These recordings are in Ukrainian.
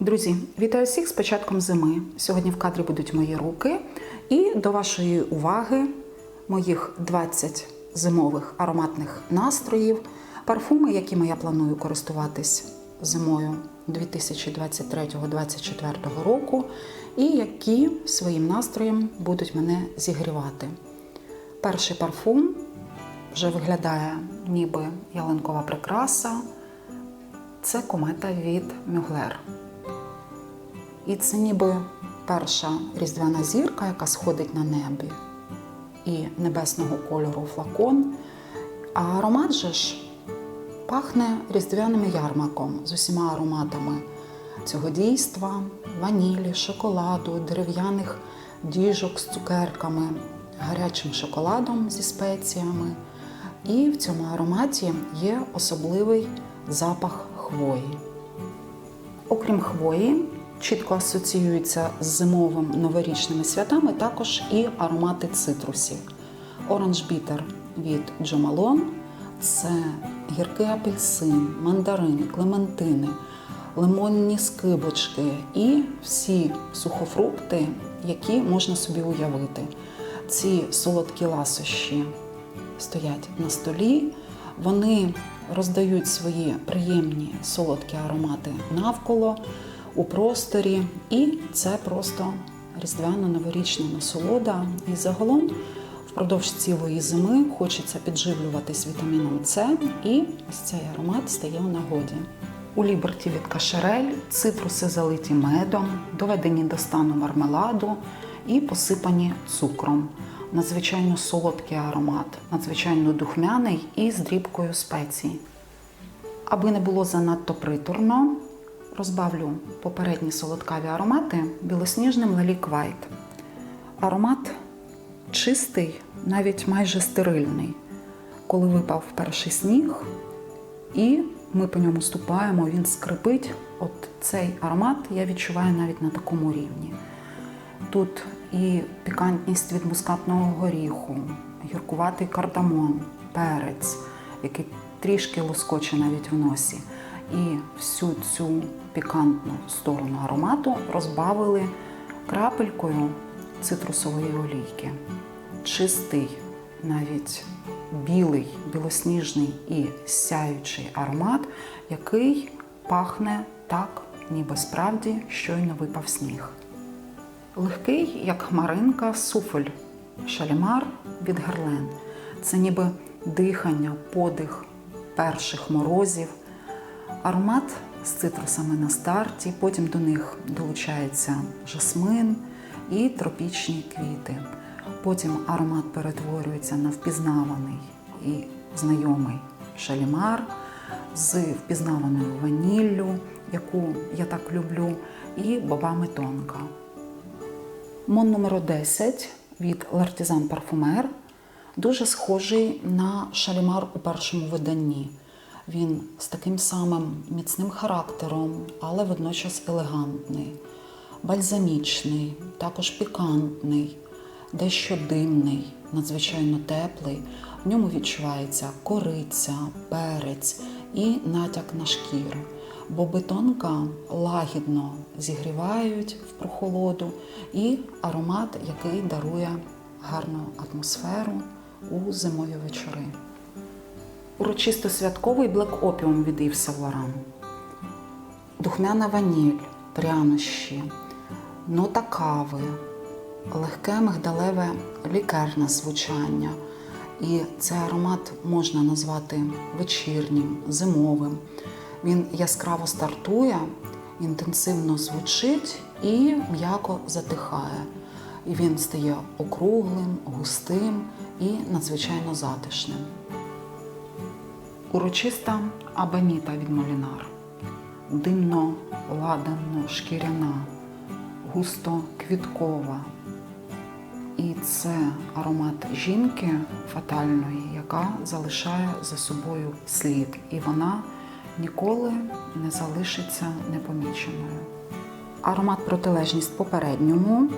Друзі, вітаю всіх з початком зими. Сьогодні в кадрі будуть мої руки, і до вашої уваги моїх 20 зимових ароматних настроїв, парфуми, якими я планую користуватись зимою 2023-2024 року, і які своїм настроєм будуть мене зігрівати. Перший парфум вже виглядає ніби ялинкова прикраса. Це комета від Мюглер. І це ніби перша різдвяна зірка, яка сходить на небі, і небесного кольору флакон. А аромат же ж пахне різдвяним ярмарком з усіма ароматами цього дійства, ванілі, шоколаду, дерев'яних діжок з цукерками, гарячим шоколадом зі спеціями. І в цьому ароматі є особливий запах хвої. Окрім хвої, чітко асоціюються з зимовими новорічними святами також і аромати цитрусів. Orange Bitter від Malone – це гіркий апельсин, мандарини, клементини, лимонні скибочки і всі сухофрукти, які можна собі уявити. Ці солодкі ласощі стоять на столі, вони роздають свої приємні солодкі аромати навколо у просторі, і це просто різдвяно-новорічна насолода. І загалом впродовж цілої зими хочеться підживлюватись вітаміном С, і ось цей аромат стає у нагоді. У Ліберті від Кашерель цитруси залиті медом, доведені до стану мармеладу і посипані цукром. Надзвичайно солодкий аромат, надзвичайно духмяний і з дрібкою спецій. Аби не було занадто приторно, розбавлю попередні солодкаві аромати білосніжним Лелік Вайт. Аромат чистий, навіть майже стерильний. Коли випав перший сніг, і ми по ньому ступаємо, він скрипить. От цей аромат я відчуваю навіть на такому рівні. Тут і пікантність від мускатного горіху, гіркуватий кардамон, перець, який трішки лоскоче навіть в носі. І всю цю пікантну сторону аромату розбавили крапелькою цитрусової олійки. Чистий, навіть білий, білосніжний і сяючий аромат, який пахне так, ніби справді щойно випав сніг. Легкий, як хмаринка, суфоль, шалімар від Герлен. Це ніби дихання, подих перших морозів, аромат з цитрусами на старті, потім до них долучається жасмин і тропічні квіти. Потім аромат перетворюється на впізнаваний і знайомий шалімар з впізнаваною ваніллю, яку я так люблю, і бобами тонка. Мон номер 10 від L'Artisan Parfumer дуже схожий на шалімар у першому виданні. Він з таким самим міцним характером, але водночас елегантний, бальзамічний, також пікантний, дещо димний, надзвичайно теплий. В ньому відчувається кориця, перець і натяк на шкіру. Боби тонка лагідно зігрівають в прохолоду і аромат, який дарує гарну атмосферу у зимові вечори. Урочисто святковий Black Opium від Saint Laurent. Духмяна ваніль, прянощі, нота кави, легке мигдалеве лікерне звучання. І цей аромат можна назвати вечірнім, зимовим. Він яскраво стартує, інтенсивно звучить і м'яко затихає. І він стає округлим, густим і надзвичайно затишним. Урочиста абаніта від Молінар. Димно, ладанно, шкіряна, густо квіткова. І це аромат жінки фатальної, яка залишає за собою слід. І вона ніколи не залишиться непоміченою. Аромат протилежність попередньому,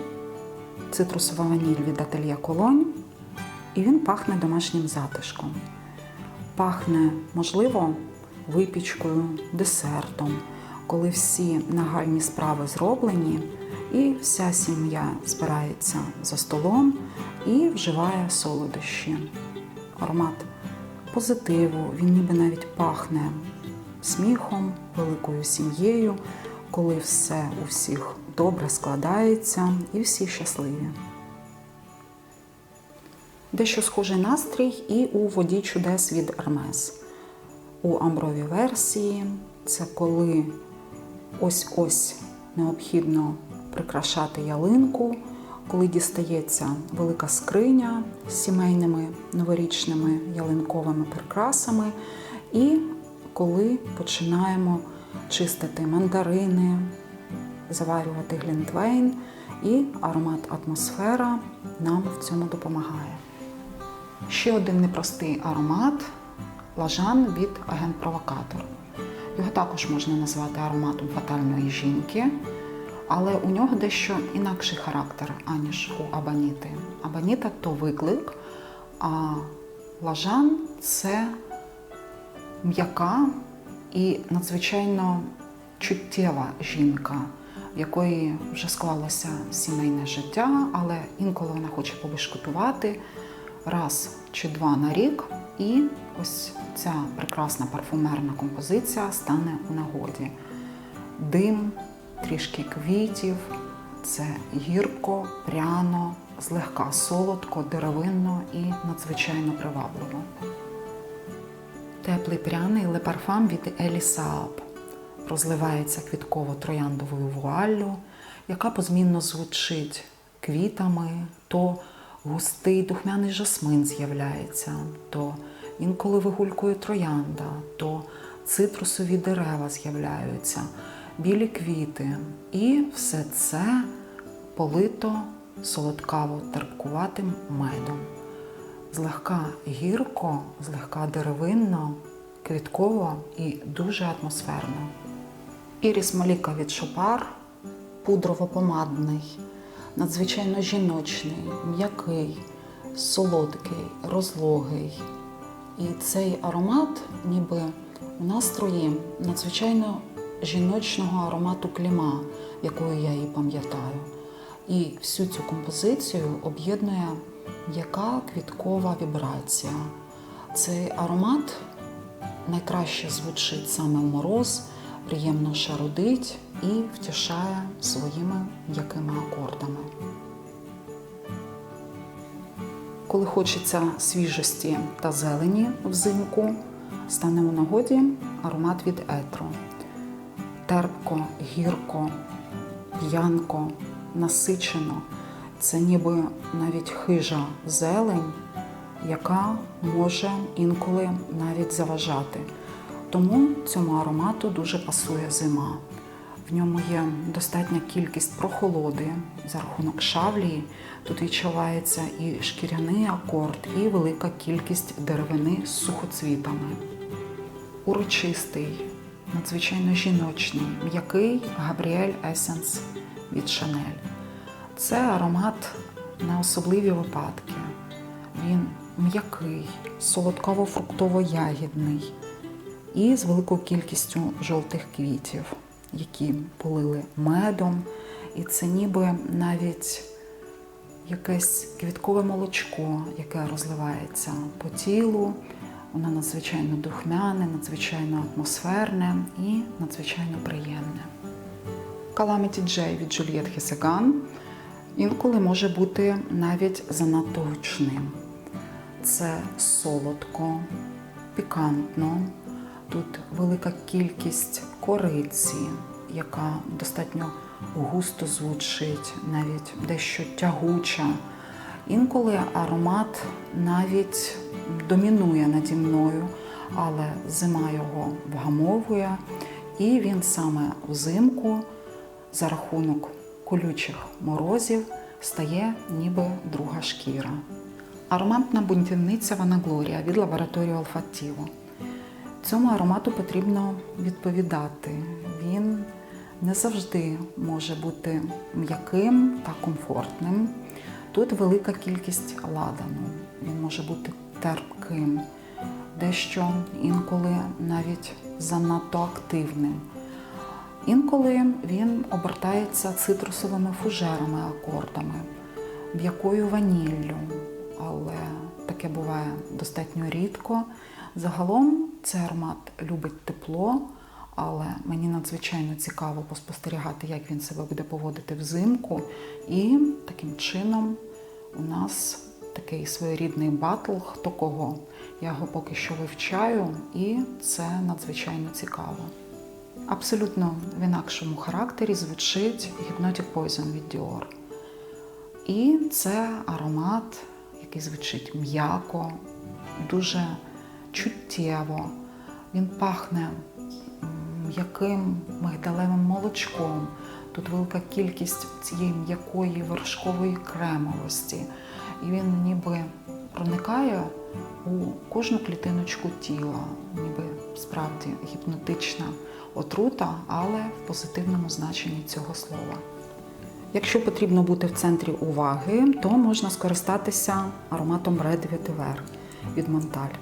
цитрусова ваніль від ательє Колонь, і він пахне домашнім затишком. Пахне, можливо, випічкою, десертом, коли всі нагальні справи зроблені, і вся сім'я збирається за столом і вживає солодощі. Аромат позитиву, він ніби навіть пахне сміхом, великою сім'єю, коли все у всіх добре складається і всі щасливі. Дещо схожий настрій і у воді чудес від Hermes. У амбровій версії це коли ось-ось необхідно прикрашати ялинку, коли дістається велика скриня з сімейними новорічними ялинковими прикрасами, і коли починаємо чистити мандарини, заварювати глінтвейн, і аромат атмосфера нам в цьому допомагає. Ще один непростий аромат лажан від агент-провокатор. Його також можна назвати ароматом фатальної жінки, але у нього дещо інакший характер, аніж у Абаніти. Абаніта то виклик, а лажан це м'яка і надзвичайно чуттєва жінка, в якої вже склалося сімейне життя, але інколи вона хоче побешкотувати раз чи два на рік, і ось ця прекрасна парфумерна композиція стане у нагоді. Дим, трішки квітів, це гірко, пряно, злегка солодко, деревинно і надзвичайно привабливо. Теплий пряний лепарфам від Елі Сааб розливається квітково-трояндовою вуаллю, яка позмінно звучить квітами, то густий духмяний жасмин з'являється, то інколи вигулькує троянда, то цитрусові дерева з'являються, білі квіти. І все це полито солодкаво терпкуватим медом. Злегка гірко, злегка деревинно, квітково і дуже атмосферно. Іріс Маліка від Шопар пудрово-помадний, надзвичайно жіночний, м'який, солодкий, розлогий. І цей аромат, ніби у настрої надзвичайно жіночного аромату кліма, якою я її пам'ятаю. І всю цю композицію об'єднує м'яка квіткова вібрація. Цей аромат найкраще звучить саме в мороз, приємно шарудить і втішає своїми м'якими акордами. Коли хочеться свіжості та зелені взимку, стане у нагоді аромат від етро. Терпко, гірко, п'янко, насичено. Це ніби навіть хижа зелень, яка може інколи навіть заважати. Тому цьому аромату дуже пасує зима. В ньому є достатня кількість прохолоди за рахунок шавлії. Тут відчувається і шкіряний акорд, і велика кількість деревини з сухоцвітами. Урочистий, надзвичайно жіночний, м'який Габріель Есенс від Шанель. Це аромат на особливі випадки. Він м'який, солодково-фруктово-ягідний і з великою кількістю жовтих квітів, які полили медом. І це ніби навіть якесь квіткове молочко, яке розливається по тілу. Воно надзвичайно духмяне, надзвичайно атмосферне і надзвичайно приємне. Calamity J від Juliet Хесеган інколи може бути навіть занадто гучним. Це солодко, пікантно. Тут велика кількість кориці, яка достатньо густо звучить, навіть дещо тягуча. Інколи аромат навіть домінує наді мною, але зима його вгамовує, і він саме взимку за рахунок колючих морозів стає ніби друга шкіра. Ароматна бунтівниця Ванаглорія від лабораторії Olfattivo. Цьому аромату потрібно відповідати. Він не завжди може бути м'яким та комфортним. Тут велика кількість ладану. Він може бути терпким, дещо інколи навіть занадто активним. Інколи він обертається цитрусовими фужерами, акордами, м'якою ваніллю, але таке буває достатньо рідко. Загалом цей аромат любить тепло, але мені надзвичайно цікаво поспостерігати, як він себе буде поводити взимку. І таким чином у нас такий своєрідний батл хто кого. Я його поки що вивчаю, і це надзвичайно цікаво. Абсолютно в інакшому характері звучить Hypnotic Poison від Dior. І це аромат, який звучить м'яко, дуже чуттєво. Він пахне м'яким мигдалевим молочком. Тут велика кількість цієї м'якої вершкової кремовості. І він ніби проникає у кожну клітиночку тіла, ніби справді гіпнотична отрута, але в позитивному значенні цього слова. Якщо потрібно бути в центрі уваги, то можна скористатися ароматом Red Vetiver від Монталь.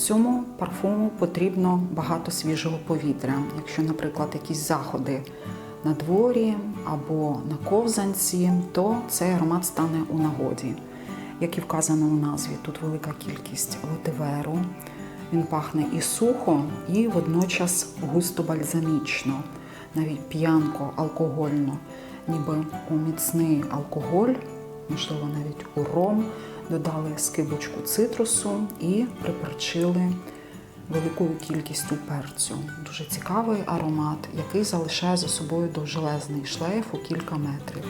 Цьому парфуму потрібно багато свіжого повітря. Якщо, наприклад, якісь заходи на дворі або на ковзанці, то цей аромат стане у нагоді. Як і вказано у назві, тут велика кількість ветиверу. Він пахне і сухо, і водночас густо бальзамічно, навіть п'янко, алкогольно, ніби у міцний алкоголь, можливо, навіть у ром, додали скибочку цитрусу і приперчили великою кількістю перцю. Дуже цікавий аромат, який залишає за собою довжелезний шлейф у кілька метрів.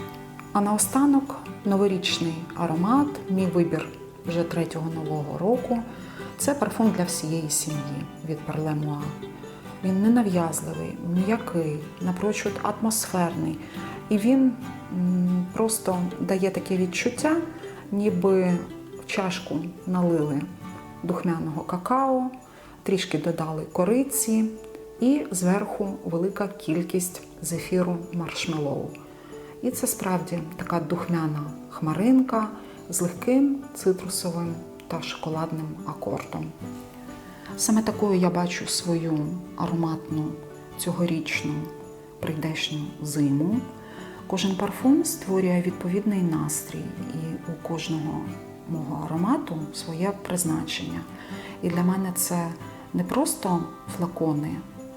А наостанок новорічний аромат, мій вибір вже третього нового року. Це парфум для всієї сім'ї від Parle. Він ненав'язливий, м'який, напрочуд атмосферний. І він просто дає таке відчуття, ніби в чашку налили духмяного какао, трішки додали кориці і зверху велика кількість зефіру маршмеллоу. І це справді така духмяна хмаринка з легким цитрусовим та шоколадним акордом. Саме такою я бачу свою ароматну цьогорічну прийдешню зиму. Кожен парфум створює відповідний настрій, і у кожного мого аромату своє призначення. І для мене це не просто флакони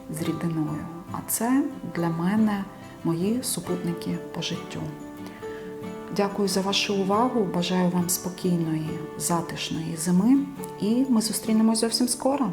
з рідиною, а це для мене мої супутники по життю. Дякую за вашу увагу. Бажаю вам спокійної, затишної зими, і ми зустрінемось зовсім скоро.